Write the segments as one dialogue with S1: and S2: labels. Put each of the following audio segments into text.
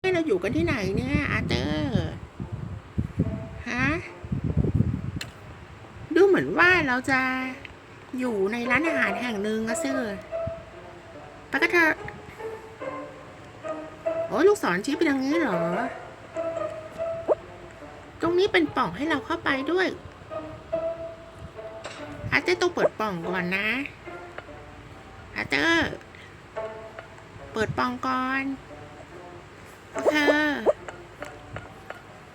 S1: เราอยู่กันที่ไหนเนี่ยอาเตอร์ฮะดูเหมือนว่าเราจะอยู่ในร้านอาหารแห่งหนึ่งอะเซอร์ไปกันเถอโอ้ลูกศรชี้ไปทางนี้เหรอ ตรงนี้เป็นปล่องให้เราเข้าไปด้วย อาเตอร์ต้องเปิดปล่องก่อนนะอาเตอร์ เปิดปล่องก่อน ค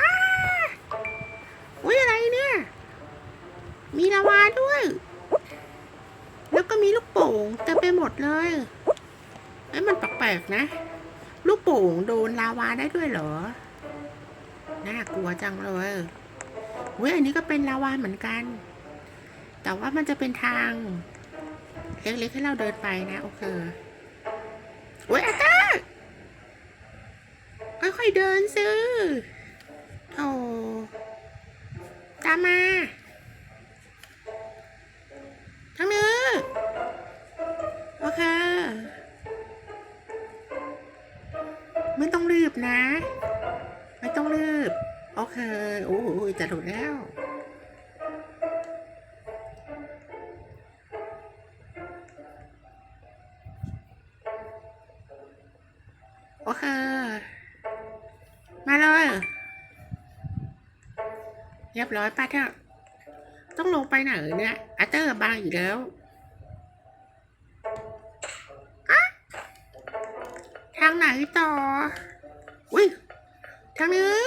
S1: อ้าอุ้ยอะไรเนี่ย มีลาวาด้วย แล้วก็มีลูกโป่งเต็มไปหมดเลยไอ้ยมันแปลกๆนะ ลูกโป่งโดนลาวาได้ด้วยเหรอ น่ากลัวจังเลยเว้ยอันนี้ก็เป็นลาวาเหมือนกัน แต่ว่ามันจะเป็นทาง เล็กๆให้เราเดินไปนะ โอเค เดินซื้อโอ้ตามมา ทั้งนี้โอเคไม่ต้องรีบนะ ไม่ต้องรีบ โอเค โอ้โหจะถูกแล้ว รียบร้อยป้าเถอะต้องลงไปไหนเนี่ยอาเตอร์บางอีกแล้วอะทางไหนต่อ อุ้ยทางนี้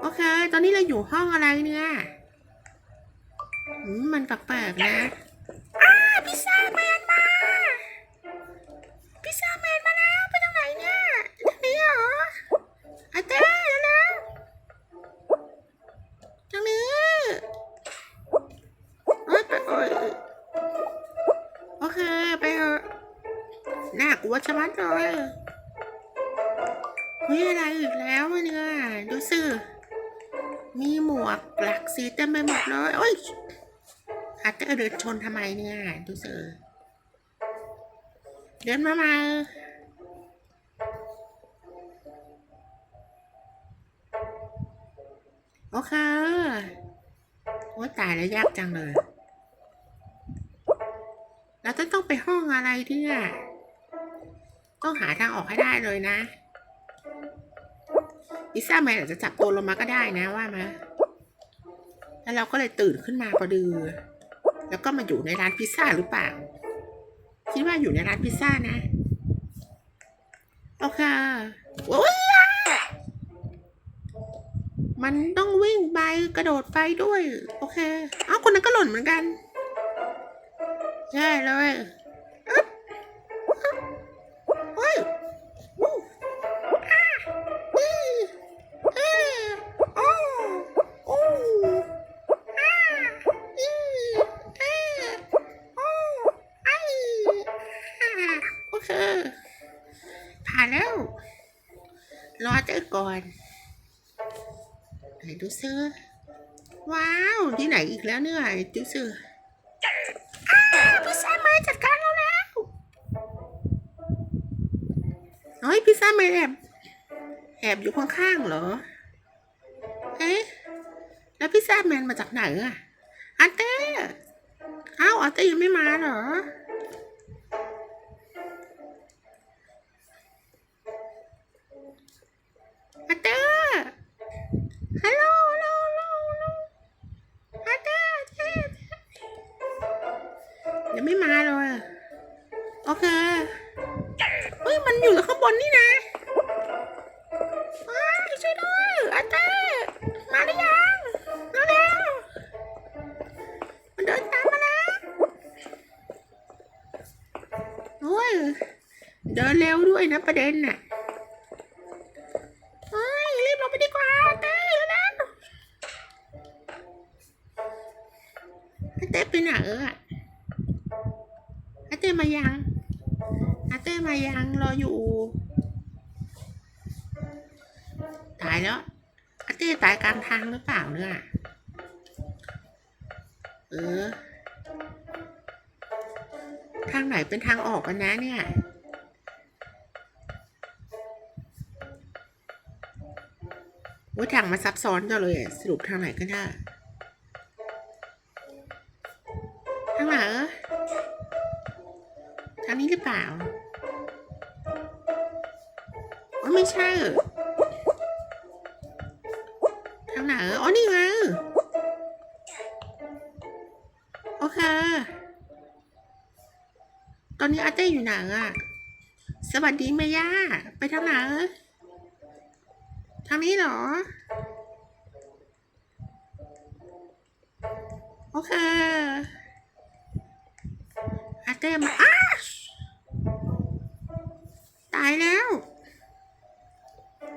S1: โอเค ตอนนี้เราอยู่ห้องอะไรเนี่ยมมันแปลกๆนะอ้าพิซซ่าแมนมา เฮ้ยอะไรอีกแล้วเนี่ยดูสิมีหมวกหลักสีเต็มไปหมดเลยโอ้ยอาเต้เดินชนทำไมเนี่ย ดูสิเดินมามาโอเคโอ้ตายแล้วยากจังเลยเราจะต้องไปห้องอะไรเนี่ยต้องหาทางออกให้ได้เลยนะ พิซซ่าแมนอาจจะจับตัวลงมาก็ได้นะว่ามาแล้วเราก็เลยตื่นขึ้นมาพอดีแล้วก็มาอยู่ในร้านพิซซ่าหรือเปล่า คิดว่าอยู่ในร้านพิซซ่านะ โอเคโอ้ยมันต้องวิ่งไปกระโดดไปด้วย โอเค เอ้าคนนั้นก็หล่นเหมือนกัน ใช่เลย ก่อนไหนดูซื้อว้าว ที่ไหนอีกแล้วเนี่ยดูซื้ออ้าพิซซ่าแมนจัดการเราแล้วเฮ้ยพิซซ่าแมนแอบแอบอยู่ข้างๆเหรอ เอ๊ะ แล้วพิซซ่าแมนมาจากไหนอะอาเต้อ้าวอาเต้ยังไม่มาเหรอ เฮ้ย มันอยู่ข้างบนนี่นะว้าช่วยด้วยอาเตอร์มาหรือยังเร็วมันเดินตามมาแล้วโอ้ยเดินเร็วด้วยนะประเด็นน่ะเฮ้ยรีบลงไปดีกว่าเต้แล้วอาเต้ไปไหนเอออาเต้มายัง ยังรออยู่ ตายแล้วอาเต้ตายกลางทางหรือเปล่าเนี่ยเออ ทางไหนเป็นทางออกกันนะเนี่ยว่าทางมาซับซ้อนจังเลยสรุปทางไหนก็นได้ทางไหนเออทางนี้หรือเปล่า ไม่ใช่ทางไหนอ๋อนี่ไงโอเค ตอนนี้อาเต้อยู่ไหนอะสวัสดีแม่ย่า ไปทางไหน ทางนี้เหรอ โอเค อาเต้มาอ้าตายแล้ว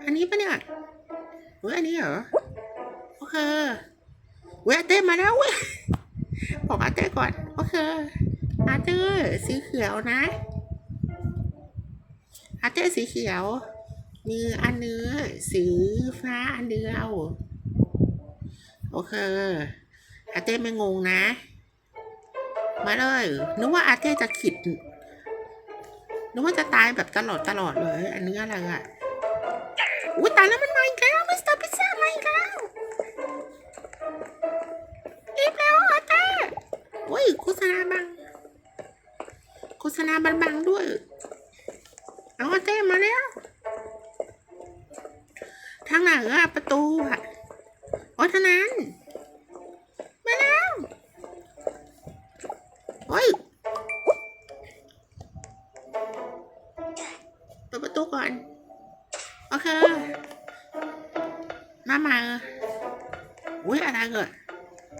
S1: อันนี้ปะเนี่ยเฮ้ยอันนี้เหรอ โอเคเว้ยอาเต้มาแล้วเว้ยบอกอาเต้ก่อน โอเค อาเต้สีเขียวนะ อาเต้สีเขียวมีอันเนื้อสีฟ้าอันเดียวโอเค อาเต้ไม่งงนะ มาเลยนึกว่าอาเต้จะขิดนึกว่าจะตายแบบตลอดตลอดเลย อันนี้อะไรอะ อุ้ยตายแล้วมันมาอีกแล้วมิสเตอร์พิซซ่ามาอีกแล้วรีบแล้วอาเต้อุ้ยโฆษณาบังโฆษณาบังบังด้วย เอาอาเต้มาแล้ว ทางไหนอะประตูอะอ๋อทานั้น มามาอุ้ยอะไรเกิด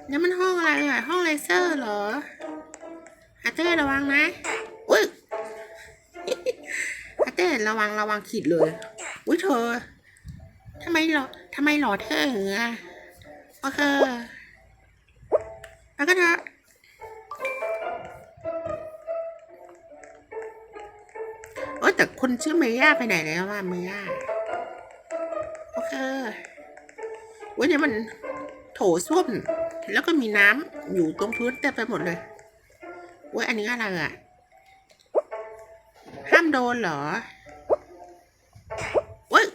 S1: นี่มันห้องอะไรอะห้องเลเซอร์เหรออาเต้ระวังนะ อุ้ยอาเต้ระวังระวังขีดเลย อุ้ยเธอทำไมหรอทำไมหล่อเธอเงี้ยโอเคแล้วก็เธอะโอ้แต่คนชื่อเมย่าไปไหนแล้วว่าเมย่าโอเค เว้ยเนี่ยมันโถส้วมแล้วก็มีน้ำอยู่ตรงพื้นเต็มไปหมดเลยเว้ยอันนี้อะไรอะ ห้ามโดนเหรอเว้ย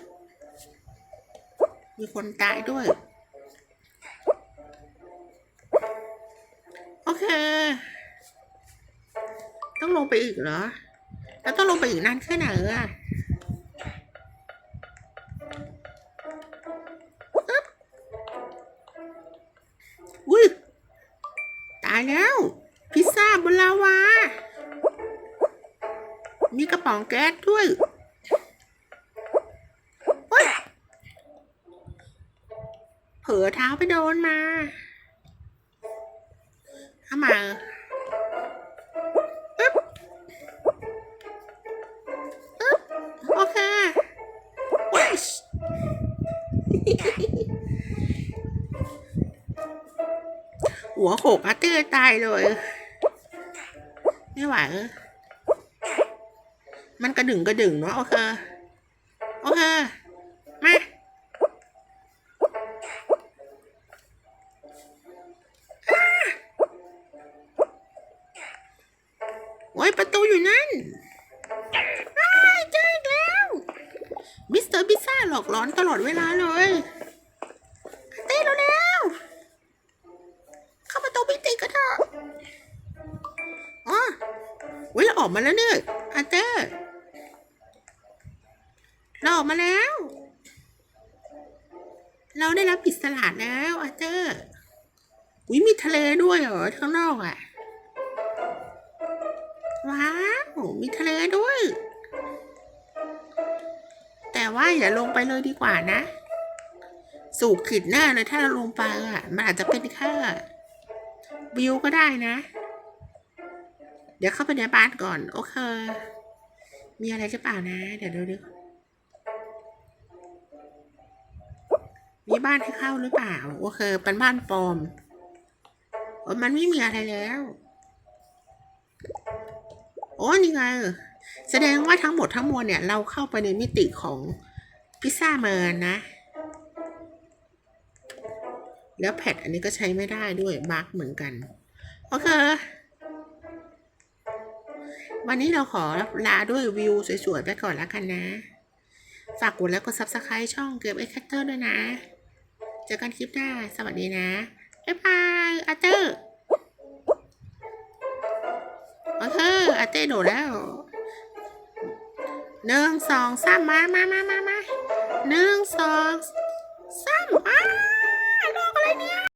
S1: มีคนตายด้วย โอเค ต้องลงไปอีกเหรอ แล้วต้องลงไปอีกนานแค่ไหนอะ อุ้ยตายแล้ว พิซซ่าบนลาวา มีกระป๋องแก๊สด้วยเผลอเท้าไปโดนมาเอามาอึ๊บอึ๊บโอเค หัวโขกอาเต้ตายเลยไม่ไหวมันกระดึงกระดึงเนาะโอเคโอเคมาโอ้ยประตูอยู่นั่นเจอแล้วมิสเตอร์พิซซ่าหลอกหลอนตลอดเวลาเลย ออกมาแล้วเนี่ยอาเต้เราออกมาแล้ว เราได้รับอิสระแล้วอาเต้อุ้ยมีทะเลด้วยเหรอข้างนอกอะ ว้าว มีทะเลด้วย แต่ว่าอย่าลงไปเลยดีกว่านะ สูบขีดหน้าเลยถ้าเราลงไปอะ มันอาจจะเป็นแค่วิวก็ได้นะ เดี๋ยวเข้าไปในบ้านก่อน โอเค มีอะไรหรือเปล่านะ เดี๋ยวดูดูมีบ้านให้เข้าหรือเปล่า โอเค เป็นบ้านปลอมโอ้มันไม่มีอะไรแล้ว โอ้นี่ไง แสดงว่าทั้งหมดทั้งมวลเนี่ย เราเข้าไปในมิติของพิซซ่าเมินนะ แล้วแพดอันนี้ก็ใช้ไม่ได้ด้วยบั๊กเหมือนกัน โอเค วันนี้เราขอลาด้วยวิวสวยๆ ไปก่อนแล้วกันนะ ฝากกดแล้วกด subscribe ช่องเก็บไอ้แคทเตอร์ด้วยนะ เจอกันคลิปหน้า สวัสดีนะ บ๊ายบายอาเตอร์โอเคอาเต้โดดแล้วหนึ่งสองสามมามามามามาหนึ่งสองสามอ้าลอกอะไรเนี่ย